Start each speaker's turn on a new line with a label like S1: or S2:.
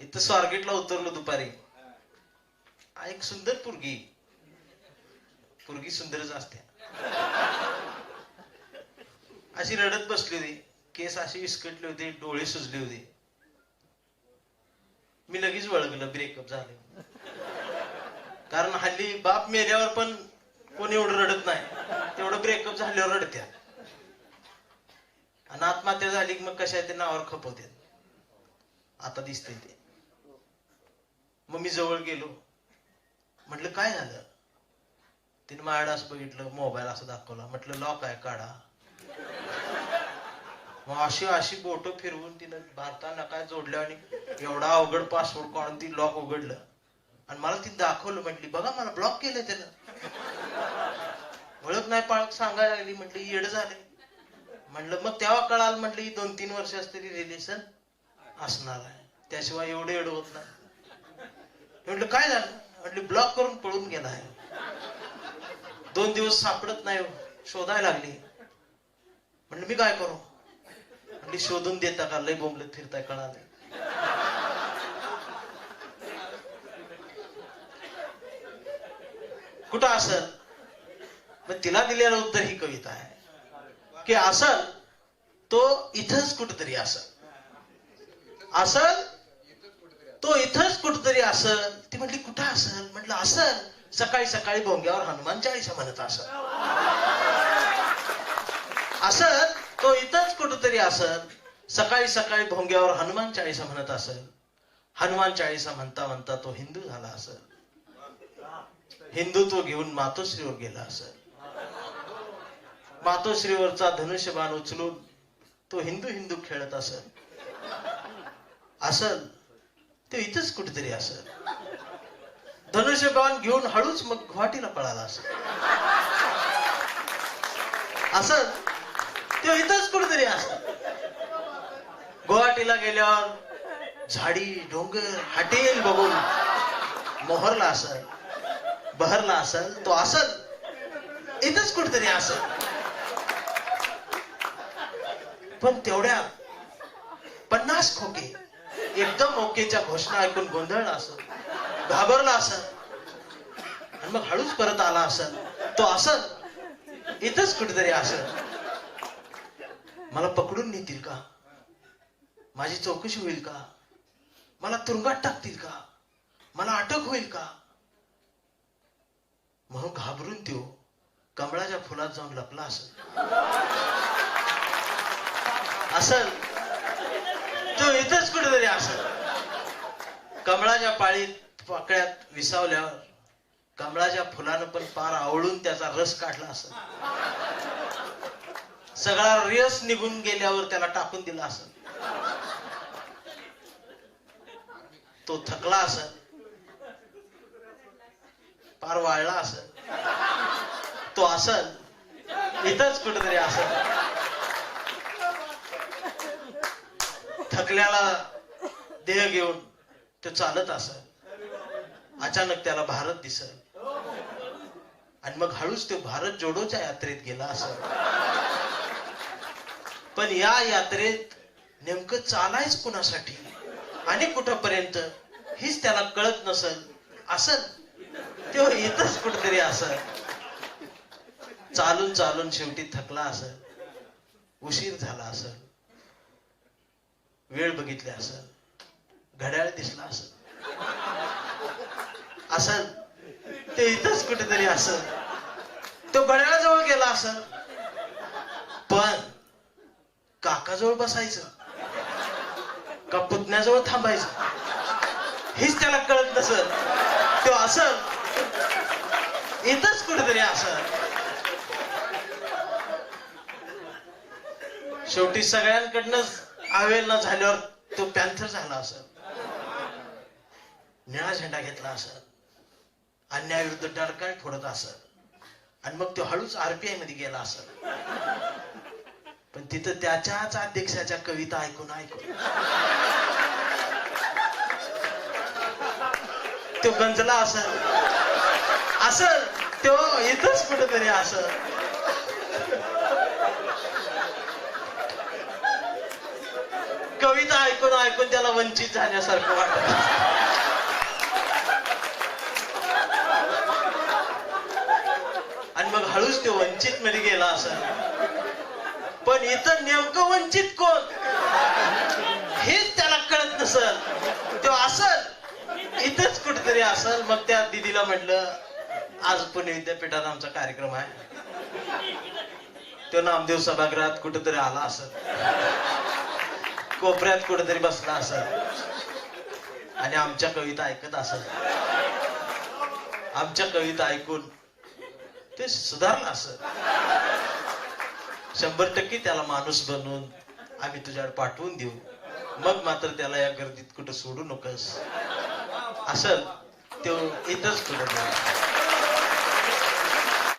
S1: इथं स्वारगेटला उतरलो दुपारी. एक सुंदर पुरगी. पुरगी सुंदरच असते अशी रडत बसली होती. केस अशी विस्कटली होती डोळे सुजले होते. मी लगेच वळगलं ब्रेकअप झाले. कारण हल्ली बाप मेल्यावर पण कोणी एवढं रडत नाही. तेवढं ब्रेकअप झाल्यावर रडत्या. आणि आत्महत्या झाली की मग कशा ते नावावर खपवत्यात? आता दिसते ते. मग मी जवळ गेलो. म्हटलं काय झालं? तिने माझ्याकडे असं बघितलं मोबाईल असं दाखवला. म्हटलं लॉक आहे काढा. मग अशी अशी बोट फिरवून तिनं भारताला काय जोडल्या आणि एवढा अवघड पासवर्ड काढून ती लॉक उघडलं. आणि मला ती दाखवलं म्हटली बघा मला ब्लॉक केलंय त्यानं. ओळख नाही पाळख सांगायला लागली म्हटली येड झाले म्हणलं मग तेव्हा कळाल म्हटलं ही दोन तीन वर्ष असतरी रिलेशन असणार आहे. त्याशिवाय एवढं एवढं होत नाही. म्हटलं काय झालं? म्हटलं ब्लॉक करून पळून गेला आहे. दोन दिवस सापडत नाही हो, शोधायला लागली. म्हणलं मी काय करू? म्हणली शोधून देता का? लय बोंबलत फिरताय कळाले कुठं असल? मग तिला दिलेलं उत्तर ही कविता आहे. की असल तो इथंच कुठतरी असल. असल तो इथंच कुठतरी असल. ती म्हटली कुठं असल? म्हटलं असल. सकाळी सकाळी भोंग्यावर हनुमान चाळीसा म्हणत असत असत तो इथंच कुठतरी असत सकाळी सकाळी भोंग्यावर हनुमान चाळीसा म्हणत असल. हनुमान चाळीसा म्हणता म्हणता तो हिंदू झाला असत हिंदुत्व घेऊन मातोश्रीवर गेला असत मातोश्रीवरचा धनुष्यबाण उचलून तो हिंदू हिंदू खेळत असत असल. ते इथंच कुठेतरी असत धनुष्यबाण घेऊन हळूच मग गुवाहाटीला पळाला असत असत ते इथंच कुठेतरी असत गुवाहाटीला गेल्यावर झाडी डोंगर हाटेल बघून मोहरला असल बहरला असल तो असल. इथंच कुठेतरी असल. पण तेवढ्या पन्नास खोके एकदम ओकेच्या घोषणा ऐकून गोंधळला असत घाबरला असत. आणि मग हळूच परत आला असत. तो असत. इथंच कुठेतरी असत. मला पकडून नेतील का? माझी चौकशी होईल का? मला तुरुंगात टाकतील का? मला अटक होईल का? म्हणून घाबरून त्यो कमळाच्या फुलात जाऊन लपला असेल असल तो इथंच कुठेतरी असं. कमळाच्या पाळीत पाकळ्यात विसावल्यावर कमळाच्या फुलानं पण पार आवळून त्याचा रस काढला असेल सगळा रस निघून गेल्यावर त्याला टाकून दिला असं. तो थकला असेल पार वाळला असं. तो असल. इथंच कुठेतरी असेल थकल्याला देह घेऊन ते चालत असत अचानक त्याला भारत दिसल. आणि मग हळूच तो भारत जोडोच्या यात्रेत गेला असत पण या यात्रेत नेमकं चालायच कुणासाठी? आणि कुठपर्यंत? हीच त्याला कळत नसल. असत तेव्हा येतच कुठतरी असत चालून चालून शेवटी थकला असत उशीर झाला असत वेळ बघितली असल घड्याळ दिसला असल असं ते इथंच कुठेतरी असं तो घड्याळाजवळ गेला असं पण काकाजवळ बसायचं का पुतण्याजवळ थांबायचं हेच त्याला कळत नसत तो असं इथंच कुठेतरी असं शेवटी सगळ्यांकडनंच आवेल न झाल्यावर तो पॅन्थर झाला असत निळा झेंडा घेतला असत अन्यायाविरुद्ध डरकाळ फोडत असत आणि मग तो हळूच आरपीआयमध्ये गेला असत पण तिथं त्याच्याच अध्यक्षाच्या कविता ऐकून ऐकून. तो गंजला असल असल तो इथंच कुठेतरी असं. कविता ऐकून ऐकून त्याला वंचित झाल्यासारखं वाटत. आणि मग हळूच तो वंचित मध्ये गेला असं. पण इथं नेमकं वंचित कोण? हेच त्याला कळत नसल. तो असल. इथंच कुठेतरी असल. मग त्या दिदीला म्हटलं आज पुणे विद्यापीठात आमचा कार्यक्रम आहे. तो नामदेव सभागृहात कुठेतरी आला असत कोपऱ्यात कुठेतरी बसला असत आणि आमच्या कविता ऐकत असत. आमच्या कविता ऐकून ते सुधारलं असत शंभर टक्के त्याला माणूस बनवून आम्ही तुझ्याकडे पाठवून देऊ. मग मात्र त्याला या गर्दीत कुठं सोडू नकोस. असं तो इथंच कुठं